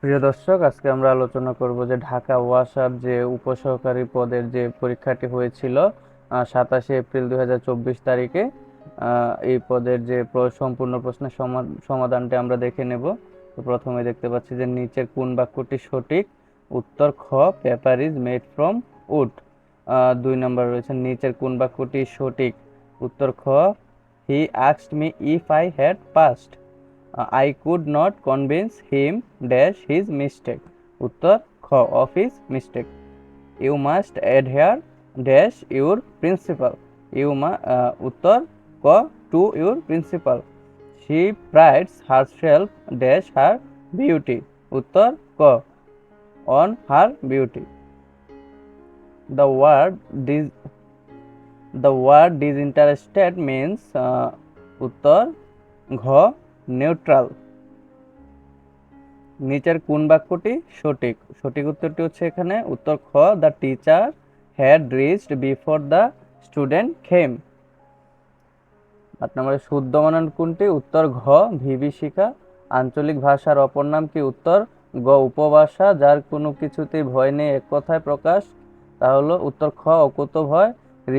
প্রিয় দর্শক, আজকে আমরা আলোচনা করব যে ঢাকা ওয়াসার যে উপসহকারী পদের যে পরীক্ষাটি হয়েছিল সাতাশে এপ্রিল দুই হাজার চব্বিশ তারিখে এই পদের যে সম্পূর্ণ প্রশ্নের সমা- সমাধানটি আমরা দেখে নেব। তো প্রথমে দেখতে পাচ্ছি যে নিচের কোন বাক্যটি সঠিক? উত্তর খ, paper is made from wood. দুই নম্বর রয়েছে নিচের কোন বাক্যটি সঠিক? উত্তর খ, he asked me if I had passed. I could not convince him dash his mistake উত্তর, খ of his mistake you must adhere dash your principle you মা উত্তর, ক to your principle she prides herself dash her beauty উত্তর, ক on her beauty the word ডিজ the word disinterested means উত্তর, ঘ neutral নিচের কোন বাক্যটি? সঠিক। সঠিক উত্তরটি হচ্ছে এখানে উত্তর খ the teacher had reached before the student Khem আট নম্বরে, শুদ্ধ মানন কোনটি? উত্তর ঘ বিভীষিকা আঞ্চলিক ভাষার অপর নাম কি উত্তর? গ, উপভাষা যার কোনো কিছুতেই ভয় নেই, এক কথায় প্রকাশ। তা হলো উত্তর খ, অকুত ভয়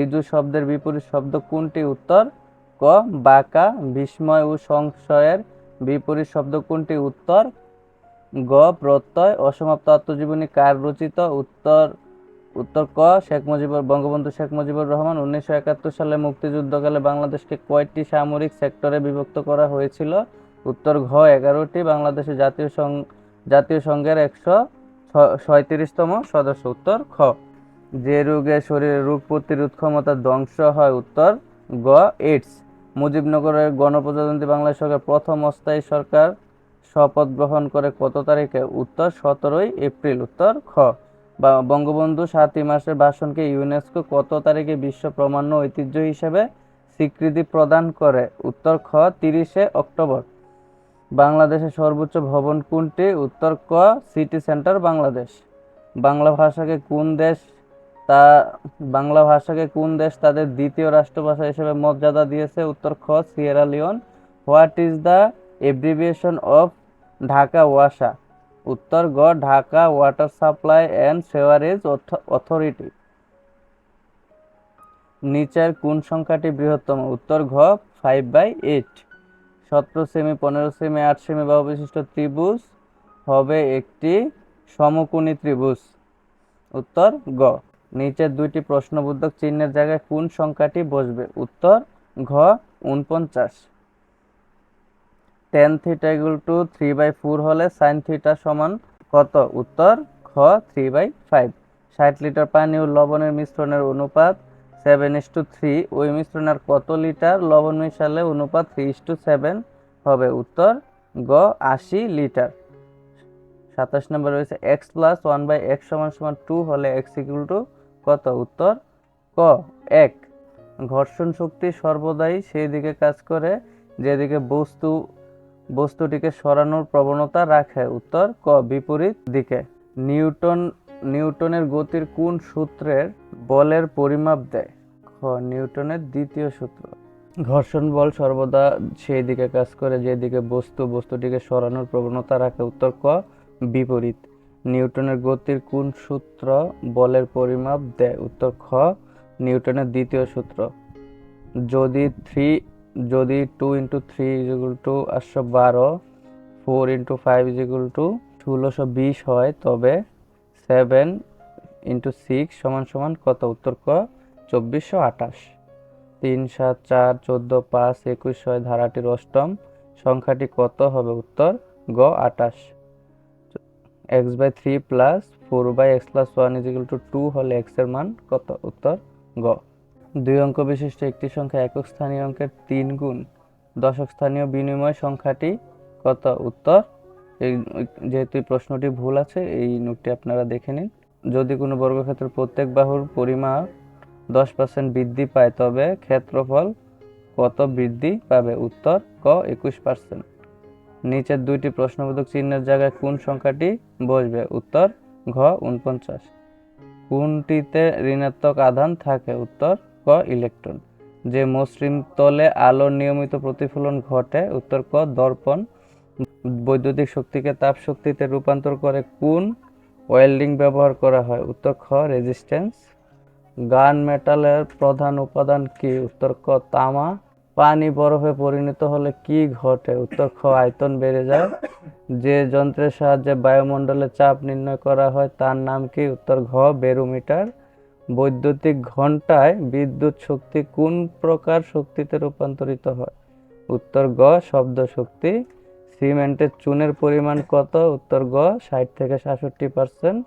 ঋজু শব্দের বিপরীত শব্দ কোনটি? উত্তর ক, বাঁকা, বিস্ময় ও সংশয়ের বিপরীত শব্দ কোনটি? উত্তর, গ, প্রত্যয়, অসমাপ্ত আত্মজীবনী কার রচিত? উত্তর উত্তর ক, শেখ মুজিবুর, বঙ্গবন্ধু শেখ মুজিবুর রহমান উনিশশো একাত্তর সালে মুক্তিযুদ্ধকালে বাংলাদেশকে কয়টি সামরিক সেক্টরে বিভক্ত করা হয়েছিল। উত্তর, ঘ, এগারোটি, বাংলাদেশের জাতীয় সং, জাতীয় সংঘের একশো ছয়ত্রিশতম সদস্য। উত্তর, খ, যে রোগে শরীরের রোগ প্রতিরোধ ক্ষমতা ধ্বংস হয়। উত্তর, গ এইডস মুজিবনগরের গণপ্রজাতন্ত্রী বাংলাদেশ সরকার প্রথম অস্থায়ী সরকার শপথ গ্রহণ করে কত তারিখে? উত্তর, সতেরোই এপ্রিল। উত্তর, খ। বা বঙ্গবন্ধু সাতই মাসের ভাষণকে ইউনেস্কো কত তারিখে বিশ্ব প্রমাণ্য ঐতিহ্য হিসেবে স্বীকৃতি প্রদান করে? উত্তর, খ, তিরিশে অক্টোবর। বাংলাদেশের সর্বোচ্চ ভবন কোনটি? উত্তর, ক, সিটি সেন্টার বাংলাদেশ। বাংলা ভাষাকে কোন দেশ তা বাংলা ভাষাকে কোন দেশ তাদের দ্বিতীয় রাষ্ট্রভাষা হিসেবে মর্যাদা দিয়েছে? উত্তর খ, Sierra Leone. What is the abbreviation of Dhaka ওয়াসা? উত্তর গ, Dhaka water supply and sewerage authority. নিচের কোন সংখ্যাটি বৃহত্তম? উত্তর ঘ ফাইভ বাই এইট সতেরো সেমি পনেরো সেমি আট সেমি বাহু বিশিষ্ট ত্রিভুজ হবে একটি সমকোণী ত্রিভুজ। উত্তর গ। নিচের দুইটি প্রশ্নবোধক চিহ্নের জায়গায় কোন সংখ্যাটি বসবে? উত্তর, ঘ উনপঞ্চাশ tan theta equal to three by four হলে সাইন থিটা সমান কত? উত্তর খ থ্রি বাই ফাইভ ষাট লিটার পানি ও লবণের মিশ্রণের অনুপাত সেভেন ইস টু থ্রি ওই মিশ্রণের কত লিটার? লবণ মিশালে অনুপাত থ্রি ইস টু সেভেন হবে। উত্তর গ আশি লিটার। সাতাশ নম্বর রয়েছে x plus one by x সমান সমান টু হলে এক্স ইকুয়াল টু কত? উত্তর, ক, এক। ঘর্ষণ শক্তি সর্বদাই সেই দিকে কাজ করে, যেদিকে বস্তু, বস্তুটিকে সরানোর প্রবণতা রাখে। উত্তর, ক, বিপরীত দিকে। নিউটন, নিউটনের গতির কোন সূত্রের বলের পরিমাপ দেয়? খ, নিউটনের দ্বিতীয় সূত্র। ঘর্ষণ বল সর্বদা সেই দিকে কাজ করে, যেদিকে বস্তু, বস্তুটিকে সরানোর প্রবণতা রাখে। উত্তর, ক, বিপরীত। নিউটনের গতির কোন সূত্র বলের পরিমাপ দেয়? উত্তর খ, নিউটনের দ্বিতীয় সূত্র। যদি থ্রি যদি two into three equal to আটশো বারো four into five equal to ষোলোশো বিশ হয়, তবে সেভেন ইন্টু সিক্স সমান সমান কত? উত্তর ক, চব্বিশশো আঠাশ। তিন, সাত, চার, চোদ্দ, পাঁচ, একুশ, ছয়, ধারাটির অষ্টম সংখ্যাটি কত হবে? উত্তর গ, আঠাশ। X by three plus four by x plus one equal to two হলে এক্সের মান কত? উত্তর গ। দুই অঙ্ক বিশিষ্ট একটি সংখ্যা একক স্থানীয় অঙ্কের তিন গুণ। দশক স্থানীয় বিনিময় সংখ্যাটি কত? উত্তর এই যেহেতু প্রশ্নটি ভুল আছে, এই নোটটি আপনারা দেখে নিন। যদি কোনো বর্গক্ষেত্রের প্রত্যেক বাহুর পরিমাপ দশ পার্সেন্ট বৃদ্ধি পায়, তবে ক্ষেত্রফল কত বৃদ্ধি পাবে? উত্তর ক, একুশ পার্সেন্ট নিচের দুইটি প্রশ্নবোধক চিহ্নের জায়গায় কোন সংখ্যাটি বসবে? উত্তর, ঘ উনপঞ্চাশ কোনটিতে ঋণাত্মক আধান থাকে? উত্তর, ক, ইলেকট্রন। যে মসৃণ তলে আলোর নিয়মিত প্রতিফলন ঘটে, উত্তর, ক, দর্পণ। বৈদ্যুতিক শক্তিকে তাপ শক্তিতে রূপান্তর করে কোন ওয়েল্ডিং ব্যবহার করা হয়? উত্তর, খ, রেজিস্ট্যান্স। গান মেটালের প্রধান উপাদান কি? উত্তর, ক, তামা। পানি বরফে পরিণত হলে কি ঘটে? উত্তর, খ, আয়তন বেড়ে যায়। যে যন্ত্রের সাহায্যে বায়ুমণ্ডলে চাপ নির্ণয় করা হয়, তার নাম কি? উত্তর, ঘ বেরোমিটার বৈদ্যুতিক ঘণ্টায় বিদ্যুৎ শক্তি কোন প্রকার শক্তিতে রূপান্তরিত হয়? উত্তর, গ, শব্দ শক্তি। সিমেন্টের চুনের পরিমাণ কত? উত্তর, গ, ষাট থেকে সাতষট্টি পার্সেন্ট।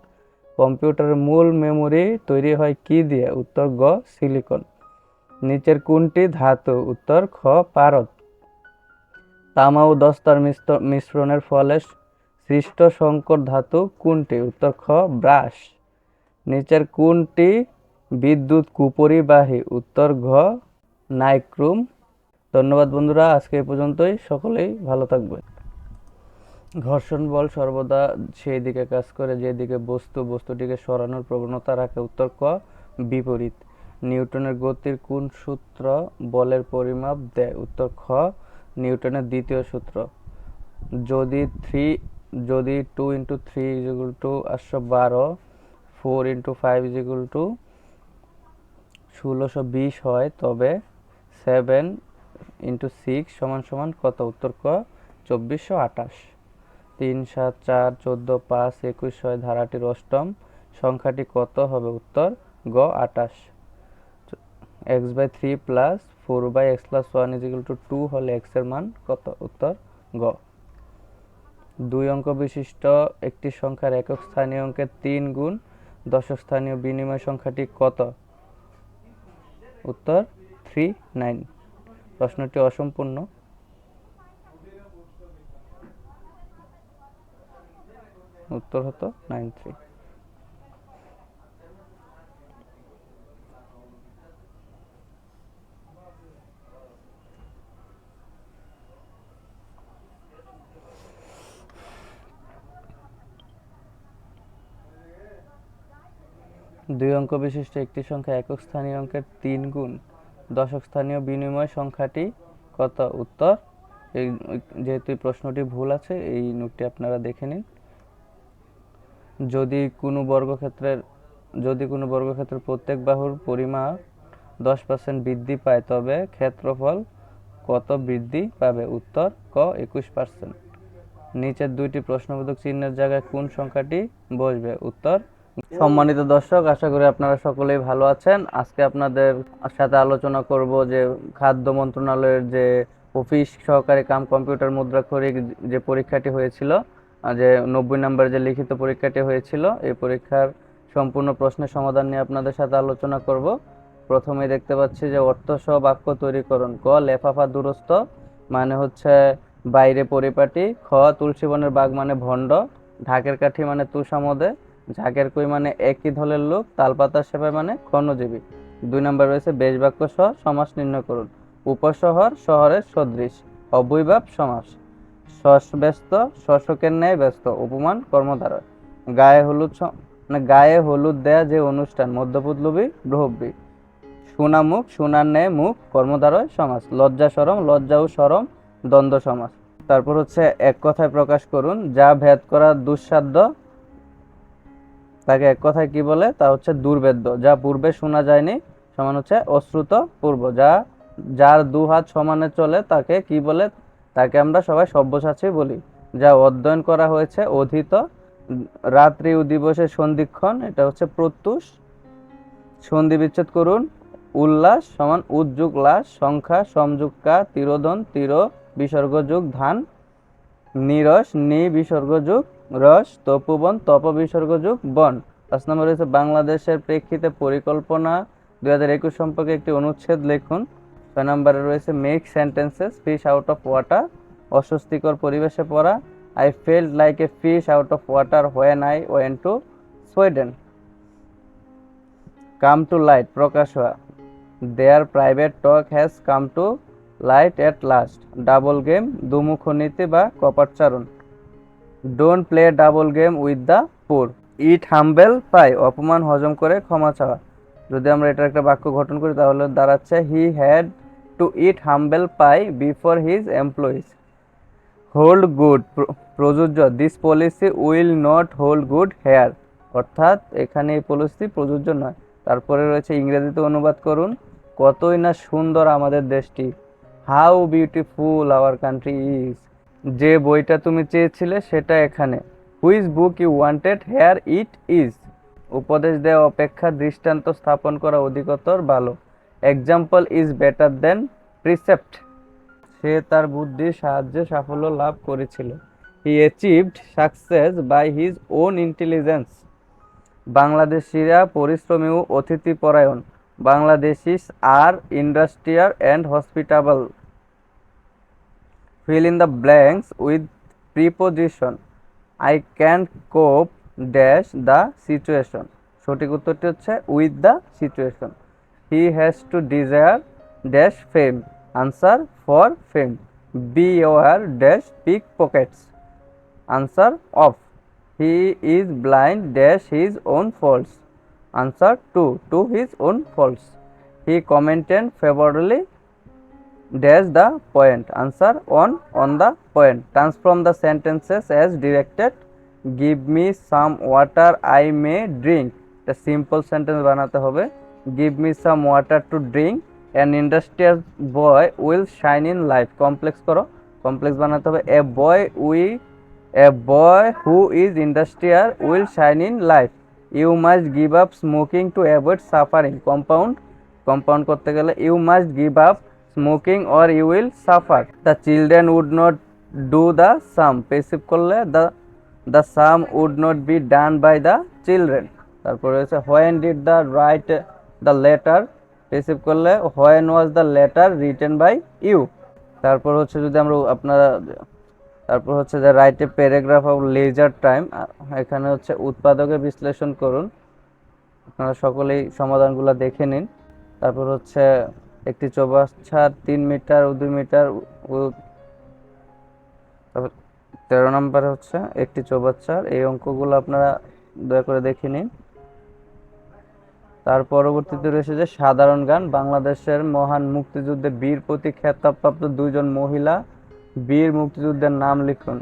কম্পিউটারের মূল মেমোরি তৈরি হয় কি দিয়ে? উত্তর, গ, সিলিকন। নিচের কোনটি ধাতু, উত্তর খ পারদ। তামা ও দস্তার মিশ্র- মিশ্রণের ফলে সৃষ্ট সংকর ধাতু কোনটি উত্তর খ ব্রাশ। নিচের কোনটি বিদ্যুৎ কুপরিবাহী, উত্তর ঘ নাইক্রুম। ধন্যবাদ বন্ধুরা, আজকে এই পর্যন্তই। সকলেই ভালো থাকবেন। ঘর্ষণ বল সর্বদা সেই দিকে কাজ করে, যেদিকে বস্তু, বস্তুটিকে সরানোর প্রবণতা রাখে, উত্তর ক বিপরীত। নিউটনের গতির কোন সূত্র বলের পরিমাপ দেয়? উত্তর খ, নিউটনের দ্বিতীয় সূত্র। যদি থ্রি যদি two into three equal to আটশো বারো four into five equal to ষোলোশো বিশ হয়, তবে সেভেন ইন্টু সিক্স সমান সমান কত? উত্তর ক, চব্বিশশো আঠাশ। তিন, সাত, চার, চোদ্দ, পাঁচ, একুশ ছয় ধারাটির অষ্টম। সংখ্যাটি কত হবে? উত্তর গ, আঠাশ। X by three plus four by x plus one equal to two হলে এক্সের মান কত? উত্তর গ। দুই অঙ্ক বিশিষ্ট একটি সংখ্যার একক স্থানীয় অঙ্কের তিন গুণ দশক স্থানীয় বিনিময় সংখ্যাটি কত? উত্তর থ্রি নাইন প্রশ্নটি অসম্পূর্ণ। উত্তর হতো নাইন থ্রি দুই অঙ্ক বিশিষ্ট একটি সংখ্যা একক স্থানীয় অঙ্কের তিন গুণ। দশক স্থানীয় বিনিময় সংখ্যাটি কত? উত্তর, এই যেহেতু প্রশ্নটি ভুল আছে, এই নোটটি আপনারা দেখে নিন। যদি কোনো বর্গক্ষেত্রের, যদি কোনো বর্গক্ষেত্রের প্রত্যেক বাহুর পরিমাপ দশ পার্সেন্ট বৃদ্ধি পায়, তবে ক্ষেত্রফল কত বৃদ্ধি পাবে? উত্তর, ক, একুশ পার্সেন্ট নিচের দুইটি প্রশ্নবোধক চিহ্নের জায়গায় কোন সংখ্যাটি বসবে? উত্তর সম্মানিত দর্শক, আশা করি আপনারা সকলেই ভালো আছেন। আজকে আপনাদের সাথে আলোচনা করব যে খাদ্য মন্ত্রণালয়ের যে অফিস সহকারী কাম কম্পিউটার মুদ্রা মুদ্রাক্ষরিক যে পরীক্ষাটি হয়েছিল যে নব্বই নম্বরের যে লিখিত পরীক্ষাটি হয়েছিল, এই পরীক্ষার সম্পূর্ণ প্রশ্নের সমাধান নিয়ে আপনাদের সাথে আলোচনা করব। প্রথমেই দেখতে পাচ্ছি যে অর্থসহ বাক্য তৈরিকরণ, ক, লেফাফা দুরস্ত মানে হচ্ছে বাইরে পরিপাটি, খ, তুলসী বনের বাঘ মানে ভণ্ড, ঢাকের কাঠি মানে তুষামদে ঝাঁকের কই মানে একই দলের লোক তালপাতার সেবায় মানে ক্ষণজীবী। দুই নম্বর রয়েছে বেশ বাক্য সহ, সমাস নির্ণয় করুন। উপশহর, শহরের সদৃশ, অবৈভাব সমাস। শস ব্যস্ত, শশকের ন্যায় ব্যস্ত উপমান কর্মধারা গায়ে হলুদ মানে গায়ে হলুদ দেয়া যে অনুষ্ঠান মধ্যপুতলবী ব্রহব্বী সোনা মুখ সোনার ন্যায় মুখ, কর্মধারয়, সমাস। লজ্জা সরম, লজ্জা ও সরম, দ্বন্দ্ব সমাস। তারপর হচ্ছে এক কথায় প্রকাশ করুন, যা ভেদ করা দুঃসাধ্য তাকে এক কথায় কি বলে? তা হচ্ছে দুর্বেদ্য যা পূর্বে শোনা যায়নি, সমান হচ্ছে অশ্রুত পূর্ব। যা, যার দু হাত সমানে চলে, তাকে কি বলে? তাকে আমরা সবাই সব্যসাচী বলি। যা অধ্যয়ন করা হয়েছে অধীত। রাত্রি ও দিবসের সন্ধিক্ষণ, এটা হচ্ছে প্রত্যুষ। সন্ধি বিচ্ছেদ করুন। উল্লাস সমান উদ্যোগ লাস সংখ্যা সমযুক্কা তিরোধন, তির, বিসর্গযুগ, ধান। নিরস, নি, বিসর্গযুগ। রস তপোবন তপ বিসর্গযুগ বন। পাঁচ নম্বর রয়েছে বাংলাদেশের প্রেক্ষিতে পরিকল্পনা। দুই হাজার একুশ সম্পর্কে একটি অনুচ্ছেদ লিখুন। ছয় নম্বরে রয়েছে make sentences fish out of water অস্বস্তিকর পরিবেশে পড়া। I felt like a fish out of water when I went to Sweden come to light প্রকাশ হওয়া। Their private talk has come to light at last double game দুমুখ নীতি বা কপাটচারণ don't play double game with the poor eat humble পাই অপমান, হজম করে ক্ষমা চাওয়া। যদি আমরা এটার একটা বাক্য গঠন করি, তাহলে দাঁড়াচ্ছে he had to eat humble pie before his employees hold good প্রযোজ্য this policy will not hold good here অর্থাৎ, এখানে এই পলিসি প্রযোজ্য নয়। তারপরে রয়েছে, ইংরেজিতে অনুবাদ করুন, কতই না সুন্দর আমাদের দেশটি। How beautiful our country is যে বইটা তুমি চেয়েছিলে সেটা এখানে। Whose book you wanted here it is উপদেশ দেওয়া অপেক্ষা দৃষ্টান্ত স্থাপন করা অধিকতর ভালো। Example is better than precept সে তার বুদ্ধির সাহায্যে সাফল্য লাভ করেছিল। He achieved success by his own intelligence Bangladeshis পরিশ্রমী ও অতিথিপরায়ণ। বাংলাদেশিস are industrial and hospitable fill in the blanks with preposition I can cope dash the situation সঠিক উত্তরটি হচ্ছে with the situation he has to desire dash fame answer for fame beware dash pickpockets answer of he is blind dash his own faults answer to to his own faults he commented favourably dash the point answer on on the point transform the sentences as directed give me some water I may drink একটা simple sentence বানাতে হবে। Give me some water to drink and industrial boy will shine in life complex করো। Complex বানাতে হবে। A boy we a boy who is industrial will shine in life you must give up smoking to avoid suffering compound compound করতে গেলে you must give up smoking or you will suffer the children would not do the sum passive করলে the the sum would not be done by the children তারপর রয়েছে when did the write the letter passive করলে when was the letter written by you তারপর হচ্ছে যদি আমরা আপনারা তারপর হচ্ছে যে write paragraph of leisure time এখানে হচ্ছে উৎপাদকের বিশ্লেষণ করুন আপনারা সকলেই সমাধানগুলো দেখে নিন তারপর হচ্ছে একটি চৌবাচ্চার তিন মিটার ও দুই মিটার ও তারপর তেরো নম্বরে হচ্ছে একটি চৌবাচ্চার এই অঙ্কগুলো আপনারা দয়া করে দেখে নিন। তার পরবর্তীতে রয়েছে যে সাধারণ গান। বাংলাদেশের মহান মুক্তিযুদ্ধে বীর প্রতি খেতাবপ্রাপ্ত দুইজন মহিলা বীর মুক্তিযুদ্ধের নাম লিখুন।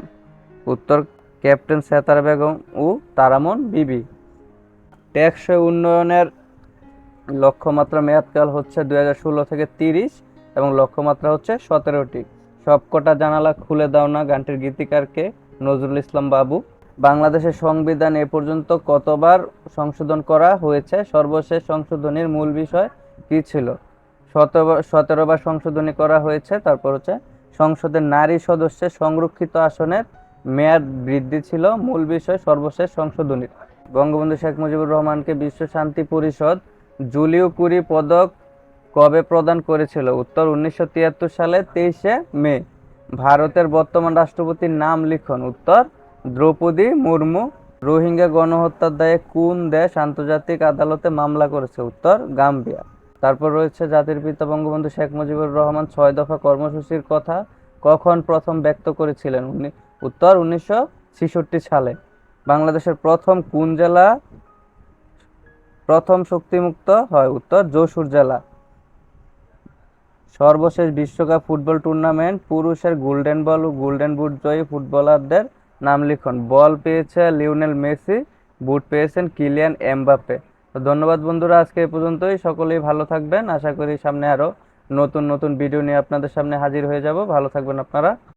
উত্তর ক্যাপ্টেন সেতার বেগম ও তারামন বিবি। টেকসই উন্নয়নের লক্ষ্যমাত্রা মেয়াদকাল হচ্ছে দুই হাজার ষোলো থেকে তিরিশ এবং লক্ষ্যমাত্রা হচ্ছে সতেরোটি। সবকটা জানালা খুলে দাও না গানটির গীতিকারকে নজরুল ইসলাম বাবু। বাংলাদেশের সংবিধান এ পর্যন্ত কতবার সংশোধন করা হয়েছে? সর্বশেষ সংশোধনীর মূল বিষয় কি ছিল? সতেরো বার সংশোধনী করা হয়েছে, তারপর হচ্ছে সংসদের নারী সদস্যের সংরক্ষিত আসনের মেয়াদ বৃদ্ধি ছিল। মূল বিষয় সর্বশেষ সংশোধনীর বঙ্গবন্ধু শেখ মুজিবুর রহমানকে বিশ্ব শান্তি পরিষদ জুলিও কুরি পদক কবে প্রদান করেছিল? উত্তর উনিশশো তিয়াত্তর সালে তেইশে মে। ভারতের বর্তমান রাষ্ট্রপতির নাম লিখন। উত্তর, দ্রৌপদী মুর্মু রোহিঙ্গা গণহত্যার দায়ে কোন দেশ আন্তর্জাতিক আদালতে মামলা করেছে? উত্তর, গাম্বিয়া। তারপর রয়েছে জাতির পিতা বঙ্গবন্ধু শেখ মুজিবুর রহমান ছয় দফা কর্মসূচির কথা কখন প্রথম ব্যক্ত করেছিলেন উত্তর, উনিশশো ছেষট্টি সালে। বাংলাদেশের প্রথম কোন জেলা প্রথম শক্তিমুক্ত হয় উত্তর যশোর জেলা। সর্বশেষ বিশ্বকাপ ফুটবল টুর্নামেন্ট পুরুষের গোল্ডেন বল ও গোল্ডেন বুট জয়ী ফুটবলারদের নাম লিখুন। বল পেয়েছে লিওনেল মেসি, বুট পেয়েছেন কিলিয়ান এমবাপে তো ধন্যবাদ বন্ধুরা, আজকে এই পর্যন্তই। সকলেই ভালো থাকবেন। আশা করি সামনে আরও নতুন নতুন ভিডিও নিয়ে আপনাদের সামনে হাজির হয়ে যাব। ভালো থাকবেন আপনারা।